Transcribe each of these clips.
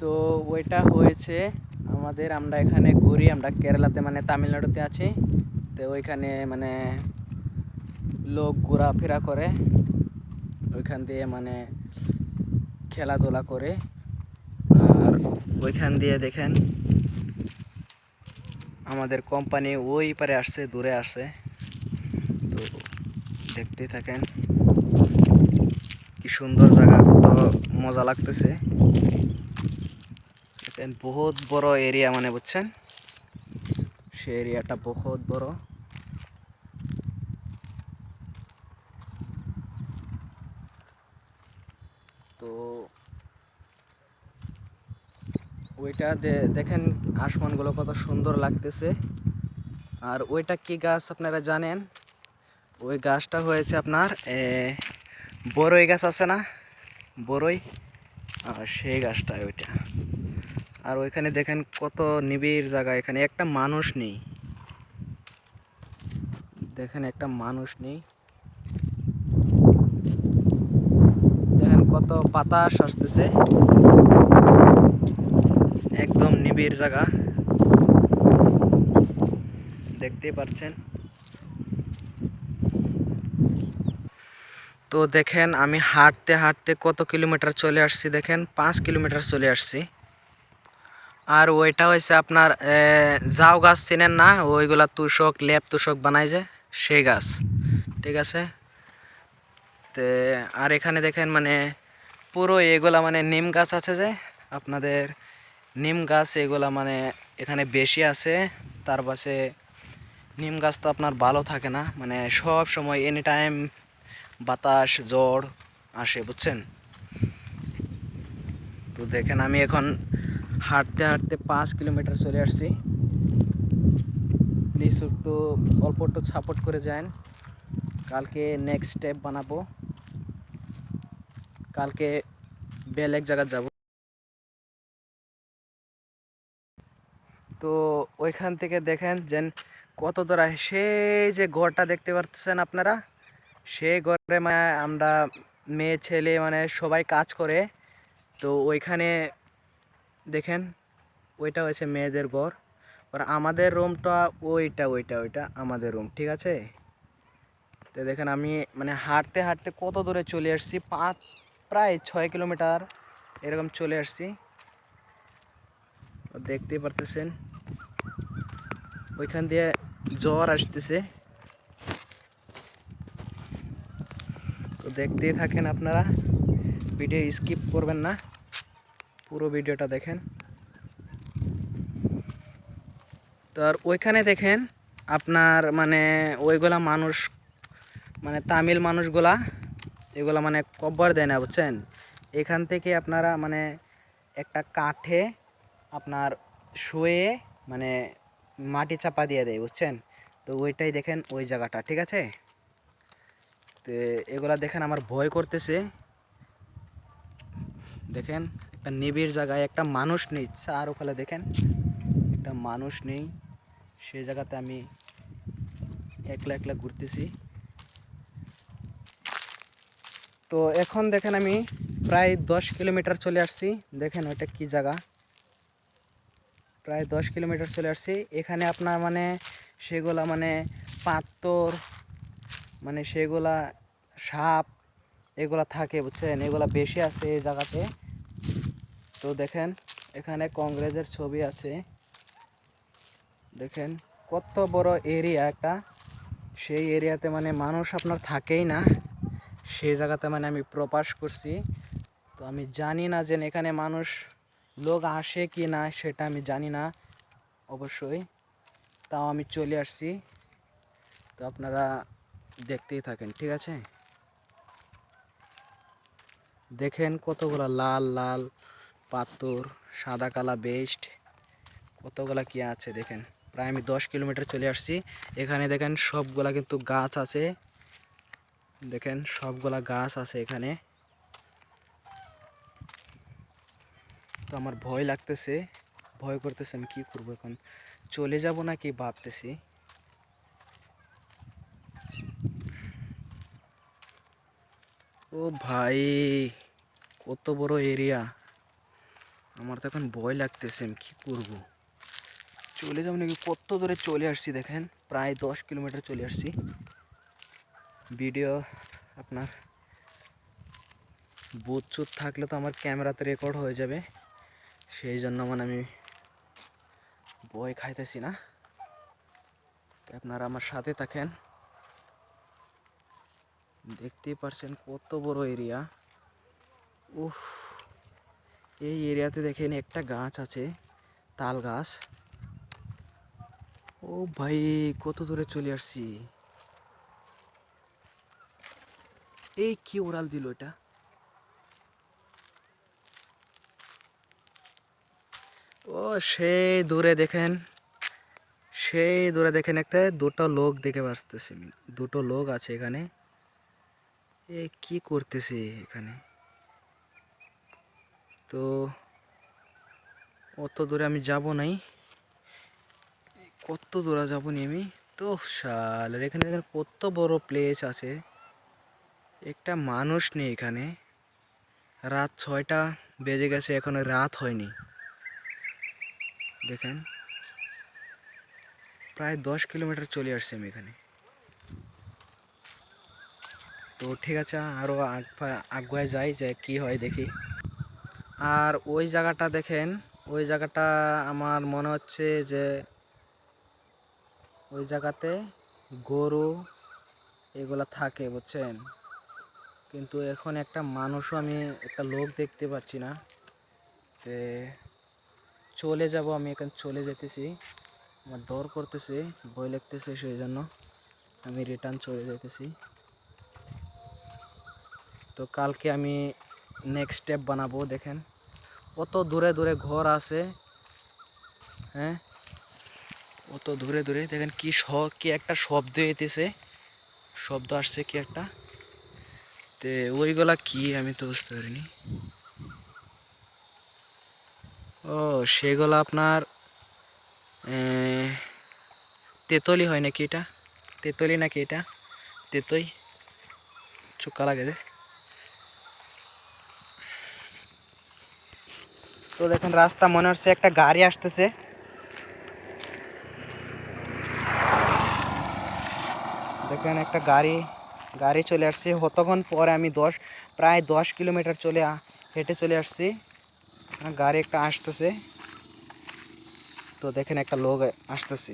তো ওইটা হয়েছে আমাদের, আমরা এখানে ঘুরি, আমরা কেরালাতে মানে তামিলনাড়ুতে আছি। তো ওইখানে মানে লোক ঘোরাফেরা করে। ওইখান দিয়ে মানে খেলাধুলা করে। আর ওইখান দিয়ে দেখেন, আমাদের কোম্পানি ওই পারে আসছে, দূরে আসছে। তো দেখতেই থাকেন, কি সুন্দর জায়গা, কত মজা লাগতেছে। দেখেন বহুত বড় এরিয়া মানে বুঝছেন? সে এরিয়াটা বহুত বড়। তো ওইটা দেখেন আসমানগুলো কত সুন্দর লাগতেছে। আর ওইটা কি গাছ আপনারা জানেন? ওই গাছটা হয়েছে আপনার বড়ই গাছ আছে না? বড়ই সেই গাছটা ওইটা। আর ওইখানে দেখেন কত নিবিড় জায়গা, এখানে একটা মানুষ নেই। দেখেন একটা মানুষ নেই। দেখেন কত বাতাস আসতেছে। একদম নিবিড় জায়গা। দেখতেই পাচ্ছেন তো দেখেন আমি হাঁটতে হাঁটতে কত কিলোমিটার চলে আসছি, দেখেন পাঁচ কিলোমিটার চলে আসছি। আর ওইটা হয়েছে আপনার জাউ গাছ চেনেন না, ওইগুলা তুষক, লেপ তুষক বানায় যে, সেই গাছ, ঠিক আছে? তে, আর এখানে দেখেন মানে পুরো এগুলা মানে নিম গাছ আছে যে, আপনাদের নিম গাছ এগুলা মানে এখানে বেশি আছে, তার পাশে নিম গাছ তো আপনার ভালো থাকে না মানে সব সময় এনি টাইম বাতাস, জ্বর আসে, বুঝছেন? তো দেখেন আমি এখন হাঁটতে হাঁটতে পাঁচ কিলোমিটার চলে আসছি। প্লিজ একটু অল্প একটু সাপোর্ট করে যান। কালকে নেক্সট স্টেপ বানাবো। কালকে বেলেগ জায়গা যাব। তো ওইখান থেকে দেখেন যে কত দূর সেই যে ঘরটা দেখতে পাচ্ছেন আপনারা? সেই ঘরে মানে আমরা মেয়ে, ছেলে মানে সবাই কাজ করে। তো ওইখানে দেখেন, ওইটা হয়েছে মেয়েদের ঘর। আর আমাদের রুমটা ওইটা ওইটা ওইটা, আমাদের রুম ঠিক আছে? তো দেখেন আমি মানে হাঁটতে হাঁটতে কত দূরে চলে আসছি? পাঁচ প্রায় ছয় কিলোমিটার এরকম চলে আসছি। দেখতেই পারতেছেন, ওইখান দিয়ে জ্বর আসতেছে। তো দেখতেই থাকেন আপনারা ভিডিও স্কিপ করবেন না। পুরো ভিডিওটা দেখেন। তো আর ওইখানে দেখেন আপনার মানে ওইগুলা মানুষ মানে তামিল মানুষগুলা এগুলা মানে কব্বর দেয় না, বুঝছেন? এখান থেকে আপনারা মানে একটা কাঠে আপনার শুয়ে মানে মাটি চাপা দিয়ে দেয়, বুঝছেন? তো ওইটাই দেখেন ওই জায়গাটা, ঠিক আছে? তো এগুলা দেখেন আমার ভয় করতেছে। দেখেন একটা নিবিড় জায়গায় একটা মানুষ নেই। চার ওখানে দেখেন, একটা মানুষ নেই। সেই জায়গাতে আমি একলা একলা ঘুরতেছি। তো এখন দেখেন আমি প্রায় দশ কিলোমিটার চলে আসছি। দেখেন ওইটা কি জায়গা? প্রায় দশ কিলোমিটার চলে আসছি। এখানে আপনার মানে সেগুলা মানে পাত্তর মানে সেগুলা সাপ, এগুলা থাকে, বুঝছেন? এগুলা বেশি আছে এই জায়গাতে। তো দেখেন, এখানে কংগ্রেসের ছবি আছে। দেখেন, কত বড় এরিয়া একটা। সেই এরিয়াতে মানে মানুষ আপনার থাকেই না। সেই জায়গাতে মানে আমি প্রকাশ করছি। তো আমি জানি না যে এখানে মানুষ লোক আসে কি না, সেটা আমি জানি না, অবশ্যই। তাও আমি চলে আসছি। তো আপনারা দেখতেই থাকেন, ঠিক আছে? দেখেন কতগুলো লাল লাল পাথর, সাদা কালা বেস্ট, কতগুলা কি আছে দেখেন। প্রায় আমি দশ কিলোমিটার চলে আসছি। এখানে দেখেন সবগুলা কিন্তু গাছ আছে। দেখেন সবগুলা গাছ আছে এখানে। তো আমার ভয় লাগতেছে, ভয় করতেছে আমি কি করব এখন? চলে যাব না কি ভাবতেছি। ও ভাই, কত বড় এরিয়া আমার তো এখন ভয় লাগতেছে, আমি কী করব? চলে যাব নাকি? কত দূরে চলে আসছি দেখেন, প্রায় দশ কিলোমিটার চলে আসছি। ভিডিও আপনার বুথচুত থাকলে তো আমার ক্যামেরাতে রেকর্ড হয়ে যাবে। সেই জন্য মানে আমি ভয় খাইতেছি না। আপনারা আমার সাথে থাকেন। দেখতেই পারছেন কত বড় এরিয়া উফ। এই এরিয়াতে দেখেন একটা গাছ আছে, তাল গাছ। ও ভাই, কত দূরে চলে আসছি। এই কি ওরাল দিল এটা? ও সেই দূরে দেখেন সেই দূরে দেখেন একটা, দুটো লোক দেখে আমি দুটো লোক আছে এখানে। এ কি করতেছে এখানে? তো অত দূরে আমি যাব নাই। কত দূরে যাব নি আমি? তো শাল এখানে দেখেন কত বড় প্লেস আছে। একটা মানুষ নেই এখানে। রাত ছয়টা বেজে গেছে, এখনও রাত হয়নি। দেখেন, প্রায় দশ কিলোমিটার চলে আসছি আমি এখানে। তো ঠিক আছে আরও আগ আগুয়ায় যাই যে কি হয় দেখি। আর ওই জায়গাটা দেখেন, ওই জায়গাটা আমার মনে হচ্ছে যে ওই জায়গাতে গরু এগুলা থাকে, বুঝছেন? কিন্তু এখন একটা মানুষও আমি, একটা লোক দেখতে পাচ্ছি না। তে চলে যাব, আমি এখন চলে যেতেছি। আমার ডর করতেছে বই লাগতেছে সেই জন্য আমি রিটার্ন চলে যেতেছি তো কালকে আমি নেক্সট স্টেপ বানাবো, দেখেন। কত দূরে দূরে ঘর আছে হ্যাঁ? অত দূরে দূরে, দেখেন কি স কি একটা শব্দ এতেছে শব্দ আসছে কি একটা? তে ওইগুলা কি আমি তো বুঝতে পারিনি। ও, সেগুলো আপনার তেতলি হয় নাকি এটা? তেতলি নাকি এটা? তেতই? চুক্কা লাগে তো দেখেন রাস্তা মনে হচ্ছে একটা গাড়ি আসতেছে। দেখেন একটা গাড়ি গাড়ি চলে আসছে। কতক্ষণ পরে আমি দশ, প্রায় দশ কিলোমিটার চলে হেঁটে চলে আসছি। গাড়ি একটা আসতেছে। তো দেখেন একটা লোক আসতেছে।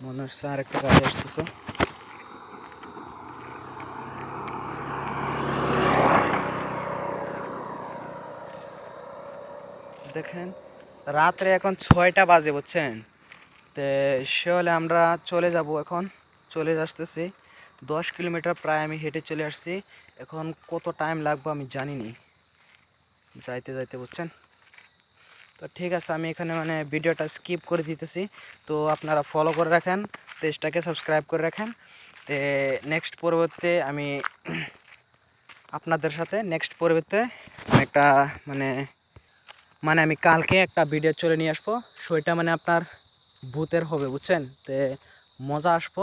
মনে হচ্ছে আর একটা গাড়ি আসতেছে। দেখেন, রাত্রে এখন ছয়টা বাজে, বুঝছেন? তো সে হলে আমরা চলে যাব এখন। চলে আসতেছি দশ কিলোমিটার প্রায় আমি হেঁটে চলে আসছি। এখন কত টাইম লাগবে আমি জানি নি যাইতে যাইতে, বুঝছেন? তো ঠিক আছে, আমি এখানে মানে ভিডিওটা স্কিপ করে দিতেছি। তো আপনারা ফলো করে রাখেন, পেজটাকে সাবস্ক্রাইব করে রাখেন। তো নেক্সট পরবর্তীতে আমি আপনাদের সাথে নেক্সট পরবর্তীতে একটা মানে মানে আমি কালকে একটা ভিডিও চলে নিয়ে আসব। সেটা মানে আপনার ভূতের হবে, বুঝছেন? তো মজা আসব,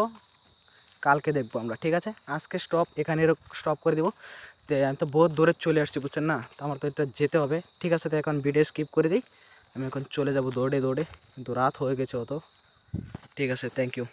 কালকে দেখব আমরা, ঠিক আছে? আজকে স্টপ এখানে স্টপ করে দিব। তো আমি তো বহুত দূরে চলে আসছি, বুঝছেন না? তো আমার তো এটা যেতে হবে, ঠিক আছে? তো এখন ভিডিও স্কিপ করে দিই। আমি এখন চলে যাব দৌড়ে দৌড়ে। কিন্তু রাত হয়ে গেছে অত। ঠিক আছে থ্যাংক ইউ